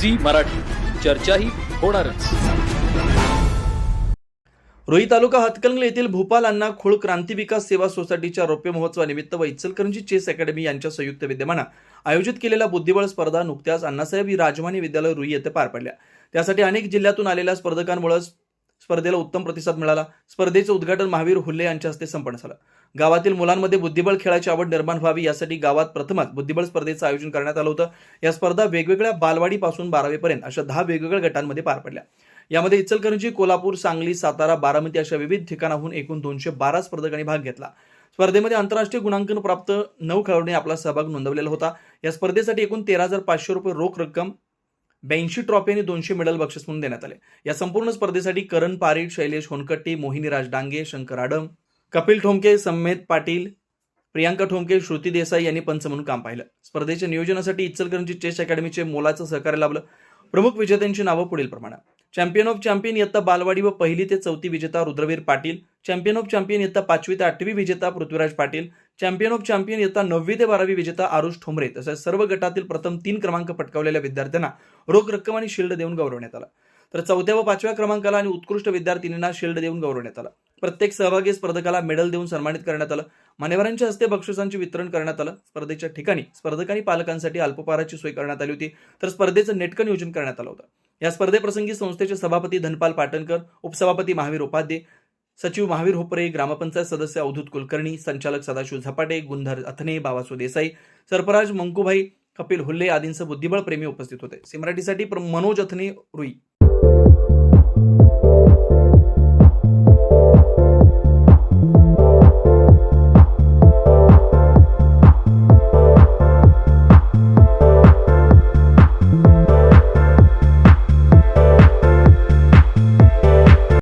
Zee Marathi. चर्चाही होणारच. रोही तालुका हातकणंगले येथील भूपाल अण्णा खुळ क्रांती विकास सेवा सोसायटीच्या रौप्य महोत्सवानिमित्त व इचलकरंजी चेस अकॅडमी यांच्या संयुक्त विद्यमानं आयोजित केलेल्या बुद्धिबळ स्पर्धा नुकत्याच अण्णासाहेब ही राजमानी विद्यालय रुई येथे पार पडल्या. त्यासाठी अनेक जिल्ह्यातून आलेल्या स्पर्धकांमुळे स्पर्धेला उत्तम प्रतिसाद मिळाला. स्पर्धेचं उद्घाटन महावीर हुल्ले यांच्या हस्ते संपन्न झालं. गावातील मुलांमध्ये बुद्धिबळ खेळाची आवड निर्माण व्हावी यासाठी गावात प्रथमच बुद्धिबळ स्पर्धेचं आयोजन करण्यात आलं होतं. या स्पर्धा वेगवेगळ्या बालवाडीपासून बारावीपर्यंत अशा दहा वेगवेगळ्या गटांमध्ये पार पडल्या. यामध्ये इचलकरंजी कोल्हापूर सांगली सातारा बारामती अशा विविध ठिकाणाहून एकूण दोनशे बारा स्पर्धकांनी भाग घेतला. स्पर्धेमध्ये आंतरराष्ट्रीय गुणांकन प्राप्त नऊ खेळाडूंनी आपला सहभाग नोंदवलेला होता. या स्पर्धेसाठी एकूण तेरा हजार पाचशे रुपये रोख रक्कम ब्याऐंशी ट्रॉफी आणि दोनशे मेडल बक्षीस म्हणून देण्यात आले. या संपूर्ण स्पर्धेसाठी करण पारीट शैलेश होनकट्टी मोहिनीराज डांगे शंकर आडम कपिल ठोंके सम्मेत पाटील प्रियांका ठोंके श्रुती देसाई यांनी पंच म्हणून काम पाहिलं. स्पर्धेच्या नियोजनासाठी इचलकरंजी चेस अकॅडमीचे मोलाचं सहकार्य लाभलं. प्रमुख विजेत्यांची नावं पुढील प्रमाणे चॅम्पियन ऑफ चॅम्पियन इयत्ता बालवाडी व पहिली ते चौथी विजेता Rudraveer Patil. Champion of champion इयत्ता पाचवी ते आठवी विजेता Prithviraj Patil. Champion of champion इयत्ता नववी ते बारावी विजेता आरुष ठोंबरे तसेच सर्व गटातील प्रथम तीन क्रमांक पटकावलेल्या विद्यार्थ्यांना रोख रक्कम आणि शिल्ड देऊन गौरवण्यात आला. तर चौथ्या व पाचव्या क्रमांकाला आणि उत्कृष्ट विद्यार्थिनींना शिल्ड देऊन गौरवण्यात आलं. प्रत्येक सहभागी स्पर्धकाला मेडल देऊन सन्मानित करण्यात आलं. मान्यवरांच्या हस्ते बक्षिसांचे वितरण करण्यात आलं. स्पर्धेच्या ठिकाणी स्पर्धकांनी पालकांसाठी अल्पपाराची सोय करण्यात आली होती. तर स्पर्धेचं नेटकं नियोजन करण्यात आलं होतं. या स्पर्धेप्रसंगी संस्थेचे सभापती धनपाल पाटणकर उपसभापती महावीर उपाध्ये सचिव महावीर होपरे ग्रामपंचायत सदस्य अवधूत कुलकर्णी संचालक सदाशिव झपाटे गुंधर अथने बावासू देसाई सरपराज मंकुभाई कपिल हुल्ले आदींसह बुद्धिबळ प्रेमी उपस्थित होते. सिमराटीसाठी प्र- मनोज अथने रुई.